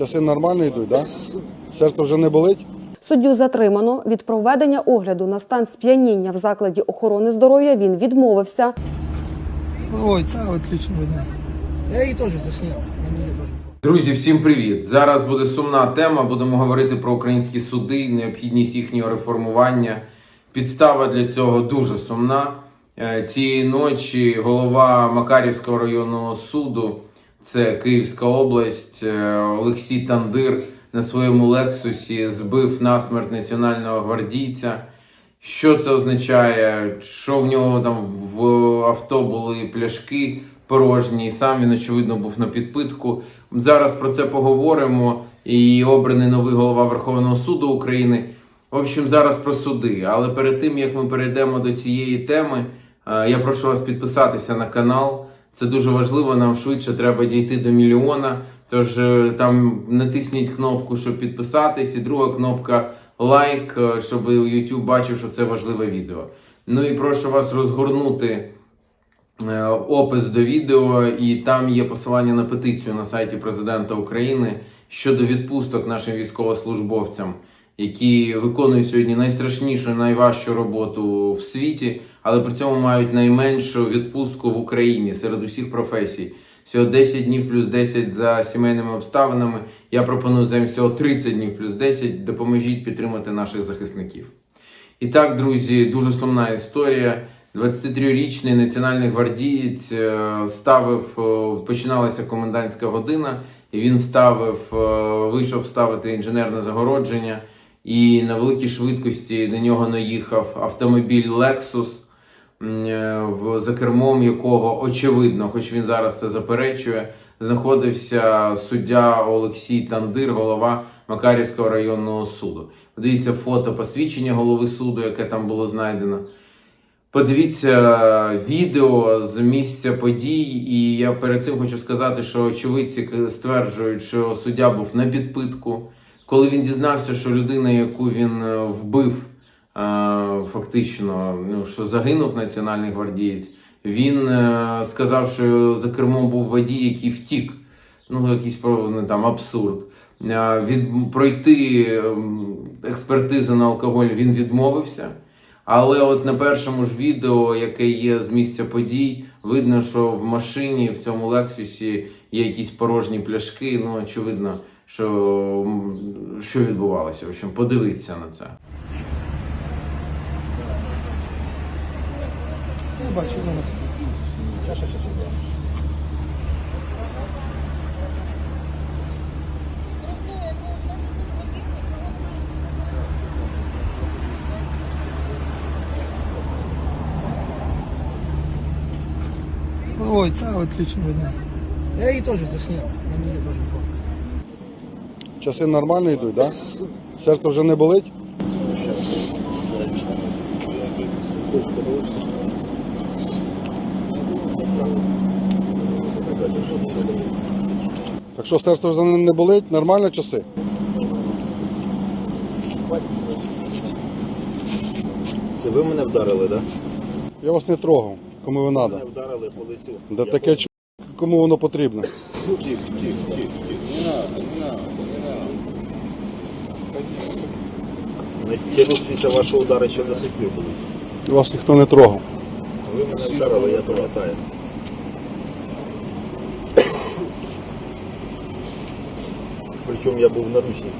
Часи нормально йдуть, да? Серце вже не болить? Суддю затримано від проведення огляду на стан сп'яніння в закладі охорони здоров'я. Він відмовився. Ой, та отлично видно. Я її теж засняв. Друзі, всім привіт! Зараз буде сумна тема. Будемо говорити про українські суди, необхідність їхнього реформування. Підстава для цього дуже сумна. Е, Цієї ночі голова Макарівського районного суду, це Київська область, е, Олексій Тандир на своєму лексусі збив насмерть національного гвардійця. Що це означає? Що в нього там в авто були пляшки порожні, і сам він, очевидно, був на підпитку. Зараз про це поговоримо. І обраний новий голова Верховного суду України. В общем, зараз про суди. Але перед тим як ми перейдемо до цієї теми, е, я прошу вас підписатися на канал. Це дуже важливо. Нам швидше треба дійти до мільйона. Тож е, там натисніть кнопку, щоб підписатись, і друга кнопка лайк, е, щоб YouTube бачив, що це важливе відео. Ну і прошу вас розгорнути е, опис до відео, і там є посилання на петицію на сайті президента України щодо відпусток нашим військовослужбовцям, які виконують сьогодні найстрашнішу, найважчу роботу в світі, але при цьому мають найменшу відпустку в Україні серед усіх професій. Всього 10 днів плюс 10 за сімейними обставинами. Я пропоную замість всього 30 днів плюс 10. Допоможіть підтримати наших захисників. І так, друзі, дуже сумна історія. 23-річний національний гвардієць е, ставив, е, починалася комендантська година, і він ставив, е, вийшов ставити інженерне загородження, і на великій швидкості на нього наїхав автомобіль Lexus, е, за кермом якого очевидно, хоч він зараз це заперечує, знаходився суддя Олексій Тандир, голова Макарівського районного суду. Подивіться фото посвідчення голови суду, яке там було знайдено. Подивіться відео з місця подій, і я перед цим хочу сказати, що очевидці стверджують, що суддя був на підпитку. Коли він дізнався, що людина, яку він е, вбив, е, фактично, ну що загинув національний гвардієць, він е, сказав, що за кермом був водій, який втік. Ну, якийсь ну, там абсурд. Від пройти ем, експертизу на алкоголь він відмовився. Але от на першому ж відео, яке є з місця подій, видно, що в машині в цьому лексусі є якісь порожні пляшки. Ну, очевидно, що, що відбувалося. В общем, подивіться на це. Щас. Ой, та отлично видно. Я її теж засняв. Мені її теж. Часи нормально йдуть, да? Серце вже не болить? Так що серце вже не болить, нормально часи? Це ви мене вдарили, так? Я вас не трогав, кому ви Да? треба. Мене вдарили по лицю. Да таке ч... кому воно потрібно. Тихо, тихо, тихо, тихо. Не надо, не надо, не надо. Тянуть після вашого удару ще до сих пір будуть. Вас ніхто не трогав. Ви мене вдарили, я пам'ятаю. Причому я був в наручниках.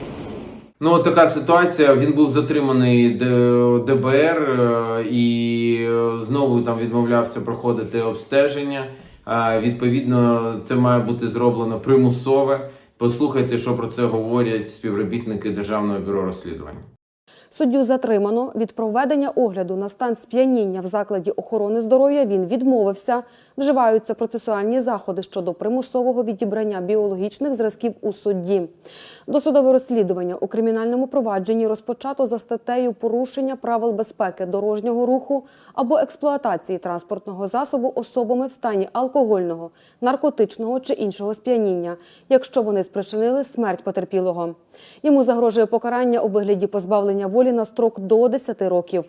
Ну, от така ситуація. Він був затриманий ДБР е, і е, знову там відмовлявся проходити обстеження. Відповідно, це має бути зроблено примусове. Послухайте, що про це говорять співробітники Державного бюро розслідувань. Суддю затримано від проведення огляду на стан сп'яніння в закладі охорони здоров'я. Він відмовився. Вживаються процесуальні заходи щодо примусового відібрання біологічних зразків у судді. Досудове розслідування у кримінальному провадженні розпочато за статтею порушення правил безпеки дорожнього руху або експлуатації транспортного засобу особами в стані алкогольного, наркотичного чи іншого сп'яніння, якщо вони спричинили смерть потерпілого. Йому загрожує покарання у вигляді позбавлення волі на строк до 10 років.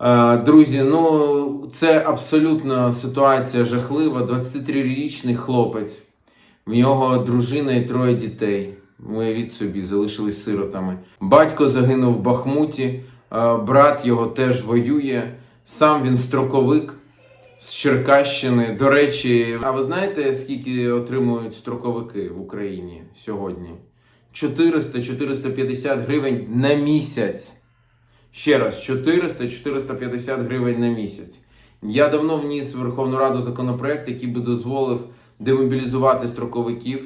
Е, Друзі, ну це абсолютно ситуація жахлива. 23-річний хлопець, в нього дружина і троє дітей. Уявіть собі, залишились сиротами. Батько загинув в Бахмуті, е, брат його теж воює. Сам він строковик з Черкащини. До речі, а ви знаєте, скільки отримують строковики в Україні сьогодні? 400-450 гривень на місяць. Ще раз, 400-450 гривень на місяць. Я давно вніс в Верховну Раду законопроект, який би дозволив демобілізувати строковиків,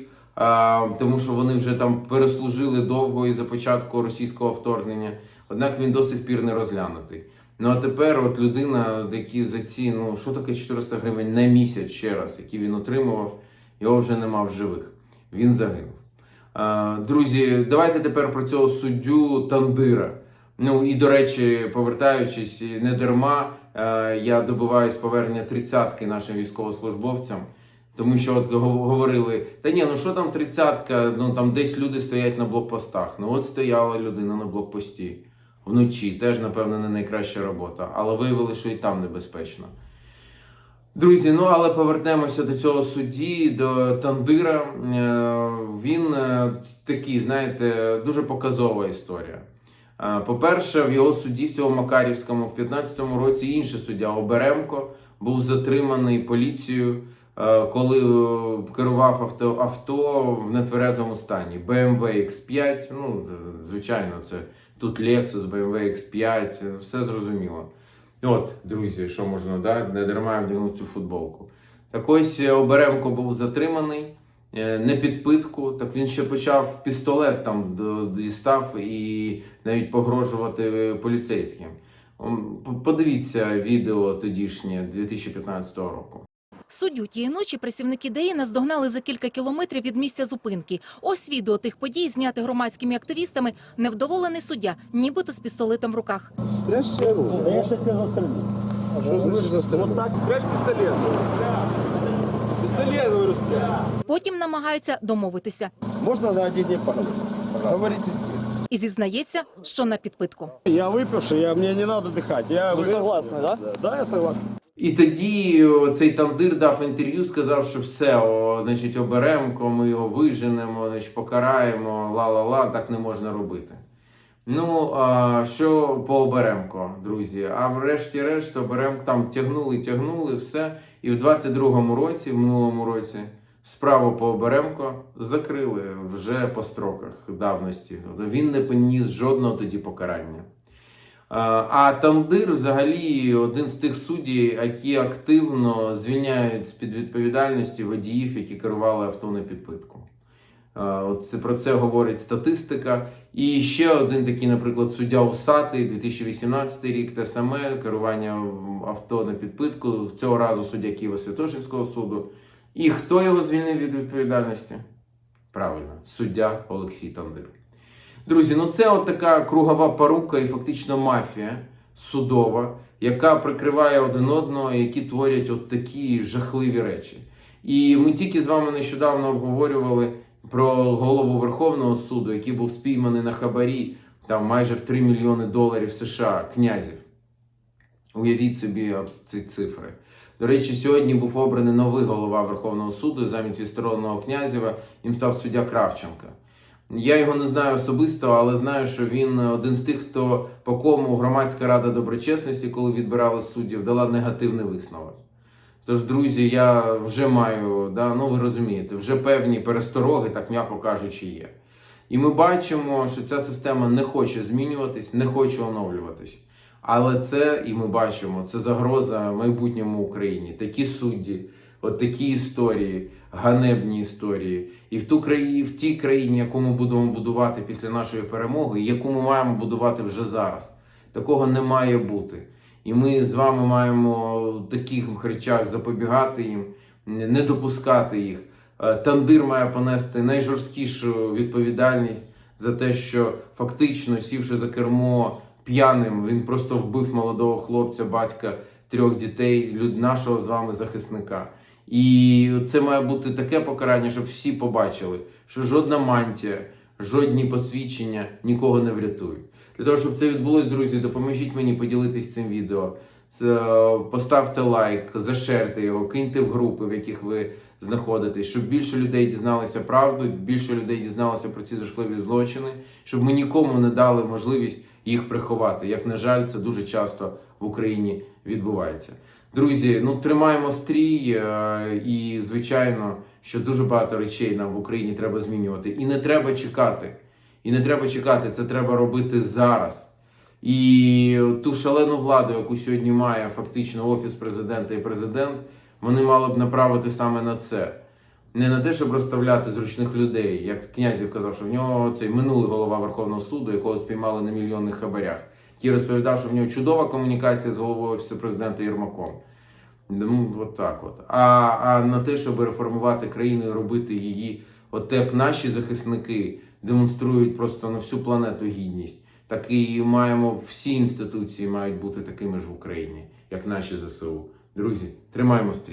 тому що вони вже там переслужили довго і за початку російського вторгнення. Однак він до сих пір не розглянутий. Ну а тепер, от людина, які за ці, ну що таке 400 гривень на місяць ще раз, які він отримував, його вже нема в живих. Він загинув. Друзі, давайте тепер про цього суддю Тандира. Ну і до речі, повертаючись не дарма, е, я добиваюсь повернення тридцятки нашим військовослужбовцям. Тому що от говорили, та ні, ну що там тридцятка, ну там десь люди стоять на блокпостах. Ну от стояла людина на блокпості вночі, теж, напевно, не найкраща робота, але виявили, що і там небезпечно. Друзі, ну але повернемося до цього судді, до Тандира. Е, Він е, такий, знаєте, дуже показова історія. Е, По-перше, в його суді, в цьому Макарівському, в 15-му році інший суддя Оберемко був затриманий поліцією, е, коли е, керував авто, авто в нетверезому стані. BMW X5, ну, звичайно, це тут Lexus, BMW X5, е, все зрозуміло. От, друзі, що можна, да? не дарма я вдягнув цю футболку. Так ось Оберемко був затриманий, не під питку. Так він ще почав пістолет там до- дістав і навіть погрожувати е, поліцейським. Подивіться відео тодішнє 2015 року. Суддю тієї ночі працівники ДАІ наздогнали за кілька кілометрів від місця зупинки. Ось відео тих подій, зняте громадськими активістами, невдоволений суддя, нібито з пістолетом в руках. Спрячьте оружие. Я сейчас тебя застрелю. А что значит застрелил? Вот так. Спрячь пистолет. Пистолет, говорю, спрячь. Потім намагаються домовитися Можно на один день поговорить? Говорите с ним. і зізнається, що на підпитку. Я выпивший, я, мне не надо дыхать. Я Вы согласны, да? Да, я согласен. І тоді о, цей Тандир дав інтерв'ю, сказав, що все, о, значить, оберемко, ми його виженемо, значить, покараємо, ла-ла-ла, так не можна робити. Ну, а, що по Оберемко, друзі? А врешті-решт Оберемко там тягнули, тягнули, все. І в 22-му році, в минулому році, справу по Оберемко закрили вже по строках давності. Він не поніс жодного тоді покарання. А а Тандир взагалі один з тих суддів, які активно звільняють з-під відповідальності водіїв, які керували авто на підпитку. А, це, про це говорить статистика. І ще один такий, наприклад, суддя Усатий, 2018 рік, те саме керування авто на підпитку. Цього разу суддя Києво-Святошинського суду. І хто його звільнив від відповідальності? Правильно, суддя Олексій Тандир. Друзі, ну це от така кругова порука і фактично мафія судова, яка прикриває один одного, які творять от такі жахливі речі. І ми тільки з вами нещодавно обговорювали про голову Верховного суду, який був спійманий на хабарі там майже в 3 мільйони доларів США князів. Уявіть собі об ці цифри. До речі, сьогодні був обраний новий голова Верховного суду замість відстороненого князєва. Їм став суддя Кравченка. Я його не знаю особисто, але знаю, що він один з тих, хто по кому громадська рада доброчесності, коли відбирали суддів, дала негативний висновок. Тож, друзі, я вже маю, да, ну ви розумієте, вже певні перестороги, так м'яко кажучи, є. І ми бачимо, що ця система не хоче змінюватись, не хоче оновлюватись. Але це, і ми бачимо, це загроза майбутньому Україні. Такі судді, от такі історії, ганебні історії. І в ту країні, в тій країні, яку ми будемо будувати після нашої перемоги, яку ми маємо будувати вже зараз. Такого не має бути. І ми з вами маємо в таких речах запобігати їм, не допускати їх. Е, Тандир має понести найжорсткішу відповідальність за те, що фактично сівши за кермо п'яним, він просто вбив молодого хлопця, батька трьох дітей, люд нашого з вами захисника. І це має бути таке покарання, щоб всі побачили, що жодна мантія, жодні посвідчення нікого не врятують. Для того, щоб це відбулось, друзі, допоможіть мені поділитись цим відео Е, Поставте лайк, зашерте його, киньте в групи, в яких ви знаходитесь, щоб більше людей дізналися правду, більше людей дізналося про ці жахливі злочини, щоб ми нікому не дали можливість їх приховати. Як на жаль, це дуже часто в Україні відбувається. Друзі, ну тримаємо стрій, е, і звичайно, що дуже багато речей нам в Україні треба змінювати. І не треба чекати. І не треба чекати, це треба робити зараз. І ту шалену владу, яку сьогодні має фактично офіс президента і президент, вони мали б направити саме на це. Не на те, щоб розставляти зручних людей, як князів казав, що в нього цей минулий голова Верховного суду, якого спіймали на мільйонних хабарях, який розповідав, що в нього чудова комунікація з головою офісу президента Єрмаком. Ну, от так от. А, а на те, щоб реформувати країну і робити її, от як наші захисники демонструють просто на всю планету гідність, так і маємо всі інституції мають бути такими ж в Україні, як наші ЗСУ. Друзі, тримаємо стрій.